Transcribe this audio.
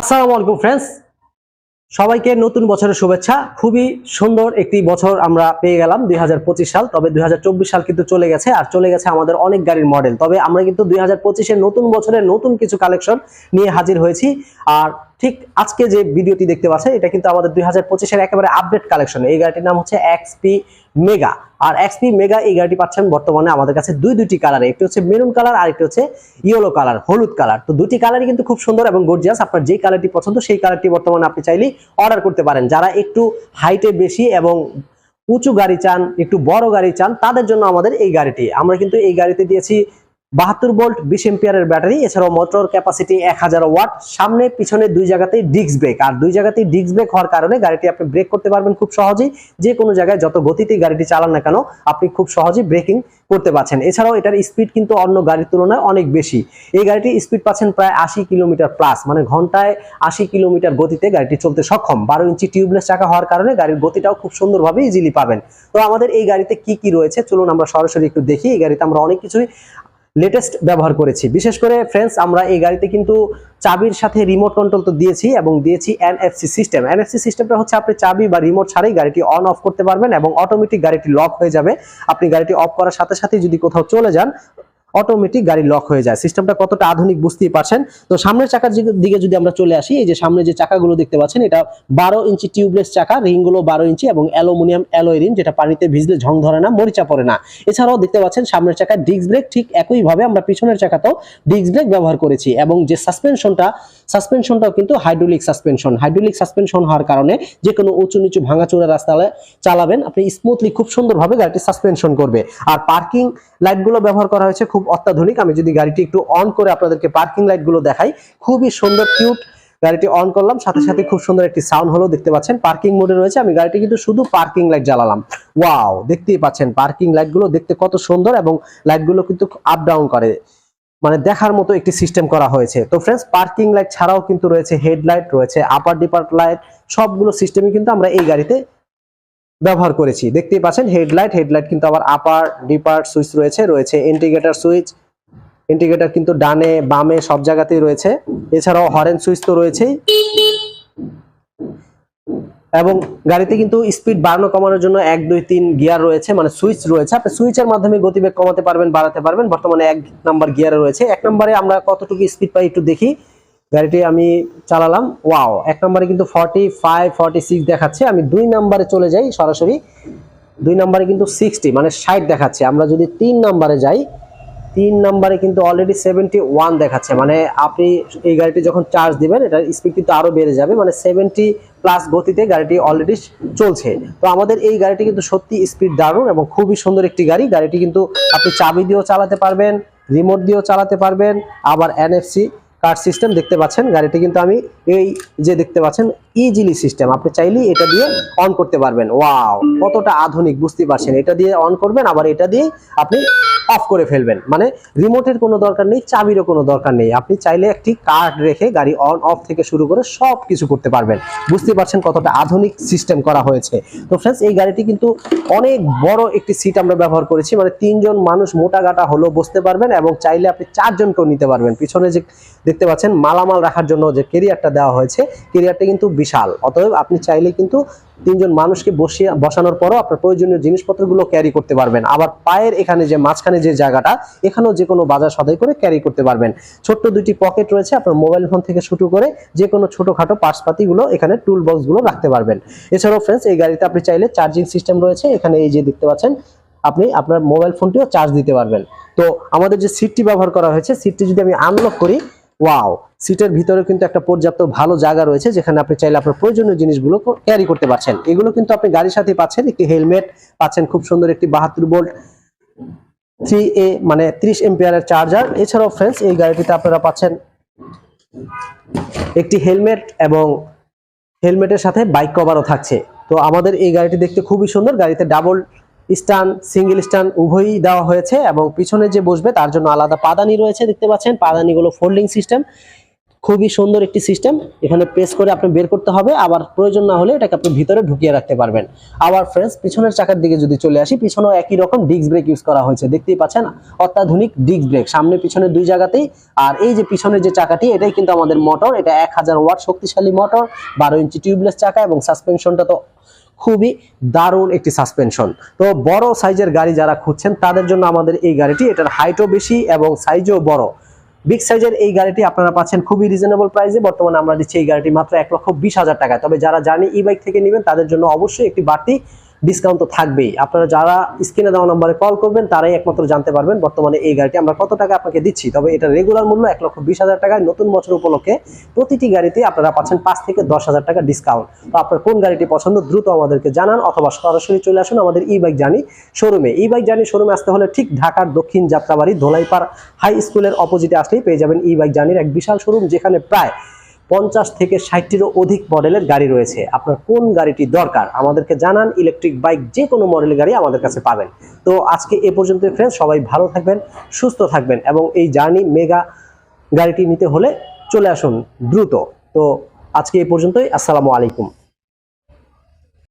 আসসালামু আলাইকুম ফ্রেন্ডস সবাইকে নতুন বছরের শুভেচ্ছা। খুবই সুন্দর একটি বছর আমরা পেয়ে গেলাম দুই হাজার পঁচিশ সাল, তবে দুই হাজার চব্বিশ সাল কিন্তু চলে গেছে আর চলে গেছে আমাদের অনেক গাড়ির মডেল তবে আমরা কিন্তু দুই হাজার নতুন বছরের নতুন কিছু কালেকশন নিয়ে হাজির হয়েছি। আর ঠিক আজকে যে ভিডিওটি দেখতে পাচ্ছেন, এটা কিন্তু আমাদের দুই হাজার পঁচিশের একেবারে আপডেট কালেকশন এই গাড়িটির নাম হচ্ছে এক্সপি মেগা আর এক্সপি মেগা এই গাড়িটি পাচ্ছেন বর্তমানে আমাদের কাছে দুই দুইটি কালারে একটি হচ্ছে মেরুন কালার আর একটি হচ্ছে ইয়েলো কালার হলুদ কালার তো দুটি কালারই কিন্তু খুব সুন্দর এবং গর্জিয়াস আপনার যেই কালারটি পছন্দ, সেই কালারটি বর্তমানে আপনি চাইলেই অর্ডার করতে পারেন। যারা একটু হাইটে বেশি এবং উঁচু গাড়ি চান, একটু বড় গাড়ি চান, তাদের জন্য আমাদের এই গাড়িটি। আমরা কিন্তু এই গাড়িতে দিয়েছি বাহাত্তর ভোল্ট বিশ এম্পিয়ারের ব্যাটারি, এছাড়াও মোটর ক্যাপাসিটি এক হাজার ওয়াট সামনে, পিছনে দুই জায়গাতেই ডিস্ক ব্রেক আর দুই জায়গাতেই ডিস্ক ব্রেক হওয়ার কারণে গাড়িটি আপনি ব্রেক করতে পারবেন খুব সহজেই। যে কোনো জায়গায় যত গতিতে গাড়িটি চালান না কেন, আপনি খুব সহজেই ব্রেকিং করতে পারছেন। এছাড়াও এটার স্পিড কিন্তু অন্য গাড়ির তুলনায় অনেক বেশি। এই গাড়িটির স্পিড পাচ্ছেন প্রায় আশি কিলোমিটার প্লাস মানে ঘন্টায় আশি কিলোমিটার গতিতে গাড়িটি চলতে সক্ষম। বারো ইঞ্চি টিউবলেস চাকা হওয়ার কারণে গাড়ির গতিটাও খুব সুন্দরভাবে ইজিলি পাবেন। তো আমাদের এই গাড়িতে কি কি রয়েছে? চলুন আমরা সরাসরি একটু দেখি। এই গাড়িতে আমরা অনেক কিছুই লেটেস্ট ব্যবহার করেছি। বিশেষ করে ফ্রেন্ডস আমরা এই গাড়িতে কিন্তু চাবির সাথে রিমোট কন্ট্রোল তো দিয়েছি এবং দিয়েছি এনএফসি সিস্টেম এনএফসি সিস্টেমটা হচ্ছে আপনি চাবি বা রিমোট ছাড়াই গাড়িটি অন অফ করতে পারবেন এবং অটোমেটিক গাড়িটি লক হয়ে যাবে। আপনি গাড়িটি অফ করার সাথে সাথে যদি কোথাও চলে যান অটোমেটিক গাড়ি লক হয়ে যায়। সিস্টেমটা কতটা আধুনিক বুঝতেই পারছেন? তো সামনের চাকার দিকে- যদি আমরা চলে আসি, এই যে সামনে যে চাকাগুলো দেখতে পাচ্ছেন, এটা বারো ইঞ্চি টিউবলেস চাকা, রিংগুলো বারো ইঞ্চি এবং অ্যালুমিনিয়াম অ্যালয় রিং যেটা পানিতে ভিজলে ঝং ধরে না, মরিচা পড়ে না। এছাড়াও দেখতে পাচ্ছেন, সামনের চাকায় ডিস্ক ব্রেক ঠিক একইভাবে আমরা পিছনের চাকাতেও ডিস্ক ব্রেক ব্যবহার করেছি এবং যে সাসপেনশনটা সাসপেনশনটাও কিন্তু হাইড্রোলিক সাসপেনশন হাইড্রোলিক সাসপেনশন হওয়ার কারণে যে কোনো উঁচু নিচু ভাঙাচোরা রাস্তায় চালাবেন, আপনি স্মুথলি খুব সুন্দরভাবে গাড়িটি সাসপেনশন করবে। আর পার্কিং লাইটগুলো ব্যবহার করা হয়েছে খুব অত্যাধুনিক। আমি যদি গাড়িটি একটু অন করে আপনাদেরকে পার্কিং লাইটগুলো দেখাই, খুবই সুন্দর কিউট গাড়িটি অন করলাম। সাথে সাথে খুব সুন্দর একটি সাউন্ড হলো, দেখতে পাচ্ছেন পার্কিং মোডে রয়েছে। আমি গাড়িটি কিন্তু শুধু পার্কিং লাইট জ্বালালাম। ওয়াও দেখতেই পাচ্ছেন পার্কিং লাইটগুলো দেখতে কত সুন্দর এবং লাইটগুলো কিন্তু আপ ডাউন করে। মানে দেখার মতো একটি সিস্টেম করা হয়েছে। তো ফ্রেন্ডস পার্কিং লাইট ছাড়াও কিন্তু রয়েছে হেডলাইট রয়েছে আপার ডিপার লাইট সবগুলো সিস্টেমই কিন্তু আমরা এই গাড়িতে ব্যবহার করেছি। দেখতেই পাচ্ছেন হেডলাইট হেডলাইট কিন্তু আবার আপার ডিপার সুইচ রয়েছে রয়েছে ইন্ডিকেটর সুইচ ইন্ডিকেটর কিন্তু ডানে, বামে সব জায়গাতেই রয়েছে। এছাড়াও হরেন সুইচ তো রয়েছেই। এবং গাড়িতে কিন্তু স্পিড বাড়ানো, কমানোর জন্য এক, দুই, তিন গিয়ার রয়েছে মানে সুইচ রয়েছে। আপনি সুইচের মাধ্যমে গতিবেগ কমাতে পারবেন, বাড়াতে পারবেন। বর্তমানে এক নাম্বার গিয়ারে রয়েছে। এক নম্বরে আমরা কতটুকু স্পিড পাই একটু দেখি। গাড়িটি আমি চালালাম। ওয়াও, এক নম্বরে কিন্তু ফর্টি ফাইভ ফর্টি সিক্স দেখাচ্ছে। আমি দুই নাম্বারে চলে যাই সরাসরি। দুই নাম্বারে কিন্তু সিক্সটি মানে ষাট দেখাচ্ছে। আমরা যদি তিন নাম্বারে যাই, তিন নাম্বারে কিন্তু অলরেডি সেভেন্টি ওয়ান দেখাচ্ছে। মানে আপনি এই গাড়িটি যখন চার্জ দিবেন, এটার স্পিড কিন্তু আরও বেড়ে যাবে। মানে সেভেন্টি প্লাস গতিতে গাড়িটি অলরেডি চলছে। তো আমাদের এই গাড়িটি কিন্তু সত্যি স্পিড দারুণ এবং খুবই সুন্দর একটি গাড়ি। গাড়িটি কিন্তু আপনি চাবি দিয়েও চালাতে পারবেন রিমোট দিয়েও চালাতে পারবেন, আবার এনএফসি কার্ড সিস্টেম দেখতে পাচ্ছেন, গাড়িটি কিন্তু আমি এই যে দেখতে পাচ্ছেন ইজিলি সিস্টেম আপনি চাইলেই এটা দিয়ে অন করতে পারবেন। ওয়াও কতটা আধুনিক, বুঝতে পারছেন। এটা দিয়ে অন করবেন, আবার এটা দিয়ে আপনি অফ করে ফেলবেন। মানে রিমোটের কোনো দরকার নেই, চাবিরও কোনো দরকার নেই। আপনি চাইলে একটি কার্ড রেখে গাড়ি অন অফ থেকে শুরু করে সব কিছু করতে পারবেন। বুঝতে পারছেন কতটা আধুনিক সিস্টেম করা হয়েছে। তো ফ্রেন্ডস এই গাড়িটি কিন্তু অনেক বড় একটি সিট আমরা ব্যবহার করেছি। মানে তিনজন মানুষ মোটা গাটা হলেও বসতে পারবেন এবং চাইলে আপনি চারজনকেও নিতে পারবেন। পিছনে যে দেখতে পাচ্ছেন মালামাল রাখার জন্য যে কেরিয়ারটা দেওয়া হয়েছে কেরিয়ারটা কিন্তু বিশাল। অতএব আপনি চাইলে কিন্তু তিনজন মানুষকে বসিয়ে বসানোর পরও আপনার প্রয়োজনীয় জিনিসপত্রগুলো ক্যারি করতে পারবেন। আবার পায়ের এখানে যে মাঝখানে যে জায়গাটা, এখানেও যে কোনো বাজার সদাই করে ক্যারি করতে পারবেন। ছোট্ট দুটি পকেট রয়েছে, আপনার মোবাইল ফোন থেকে শুরু করে যে কোনো ছোটখাটো পার্সপাতিগুলো এখানে টুল বক্সগুলো রাখতে পারবেন। এছাড়াও ফ্রেন্ডস এই গাড়িতে আপনি চাইলে চার্জিং সিস্টেম রয়েছে, এখানে এই যে দেখতে পাচ্ছেন, আপনি আপনার মোবাইল ফোনটিও চার্জ দিতে পারবেন। তো আমাদের যে সিটটি ব্যবহার করা হয়েছে সিটটি যদি আমি আনলক করি ওয়াও সিটের ভিতরে কিন্তু একটা পর্যাপ্ত ভালো জায়গা রয়েছে, যেখানে আপনি চাইলে আপনার প্রয়োজনীয় জিনিসগুলো ক্যারি করতে পারছেন। এগুলো কিন্তু আপনি গাড়ির সাথে পাচ্ছেন, একটি হেলমেট পাচ্ছেন, খুব সুন্দর একটি বাহাত্তর বোল্ট থ্রি এ মানে ত্রিশ এম্পিয়ারের চার্জার এছাড়াও ফ্রেন্ডস এই গাড়িটিতে আপনারা পাচ্ছেন একটি হেলমেট এবং হেলমেটের সাথে বাইক কভারও থাকছে। তো আমাদের এই গাড়িটি দেখতে খুবই সুন্দর, গাড়িতে ডাবল স্ট্যান্ড সিঙ্গেল স্ট্যান্ড উভয়ই দেওয়া হয়েছে এবং পিছনে যে বসবে তার জন্য আলাদা পাদানি রয়েছে, দেখতে পাচ্ছেন। পাদানিগুলো ফোল্ডিং সিস্টেম। খুবই সুন্দর একটি সিস্টেম। এখানে প্রেস করে আপনি বের করতে হবে। আবার প্রয়োজন না হলে এটাকে আপনি ভিতরে ঢুকিয়ে রাখতে পারবেন। আবার ফ্রেন্ডস পিছনের চাকার দিকে যদি চলে আসি, পিছনেও একই রকম ডিস্ক ব্রেক ইউজ করা হয়েছে। দেখতেই পাচ্ছেন, অত্যাধুনিক ডিস্ক ব্রেক সামনে পিছনে দুই জায়গাতেই। আর এই যে পিছনের যে চাকাটি, এটাই কিন্তু আমাদের মোটর এটা এক হাজার ওয়াট শক্তিশালী মোটর বারো ইঞ্চি টিউবলেস চাকা এবং সাসপেনশনটা তো খুবই দারুণ একটি সাসপেনশন তো বড় সাইজের গাড়ি যারা খুঁজছেন, তাদের জন্য আমাদের এই গাড়িটি, এটার হাইটও বেশি এবং সাইজও বড়। বিগ সাইজের এই গাড়িটি আপনারা পাচ্ছেন খুবই রিজনেবল প্রাইসে বর্তমানে আমরা দিচ্ছি এই গাড়িটি মাত্র এক লক্ষ বিশ হাজার টাকায়। তবে যারা জানি ই বাইক থেকে নেবেন, তাদের জন্য অবশ্যই একটি বাড়তি ডিসকাউন্ট তো থাকবেই। আপনারা যারা স্ক্রিনে দেওয়া নম্বরে কল করবেন, তারাই একমাত্র জানতে পারবেন বর্তমানে এই গাড়িটি আমরা কত টাকা আপনাকে দিচ্ছি। তবে এটা রেগুলার মূল্য এক লক্ষ বিশ হাজার টাকায় নতুন বছর উপলক্ষে প্রতিটি গাড়িতে আপনারা পাচ্ছেন পাঁচ থেকে দশ হাজার টাকা ডিসকাউন্ট তো আপনার কোন গাড়িটি পছন্দ দ্রুত আমাদেরকে জানান অথবা সরাসরি চলে আসুন আমাদের ই বাইক জানি শোরুমে ই বাইক জানি শোরুমে আসতে হলে ঠিক ঢাকার দক্ষিণ যাত্রাবাড়ি ধোলাইপাড় হাই স্কুলের অপোজিটে আসলেই পেয়ে যাবেন ই বাইক জানির এক বিশাল শোরুম যেখানে প্রায় পঞ্চাশ থেকে ষাটটিরও অধিক মডেলের গাড়ি রয়েছে। আপনার কোন গাড়িটি দরকার আমাদেরকে জানান। ইলেকট্রিক বাইক যে কোনো মডেলের গাড়ি আমাদের কাছে পাবেন। তো আজকে এ পর্যন্ত ফ্রেন্ডস সবাই ভালো থাকবেন, সুস্থ থাকবেন এবং এই জার্নি মেগা গাড়িটি নিতে হলে চলে আসুন দ্রুত। তো আজকে এ পর্যন্তই। আসসালামু আলাইকুম।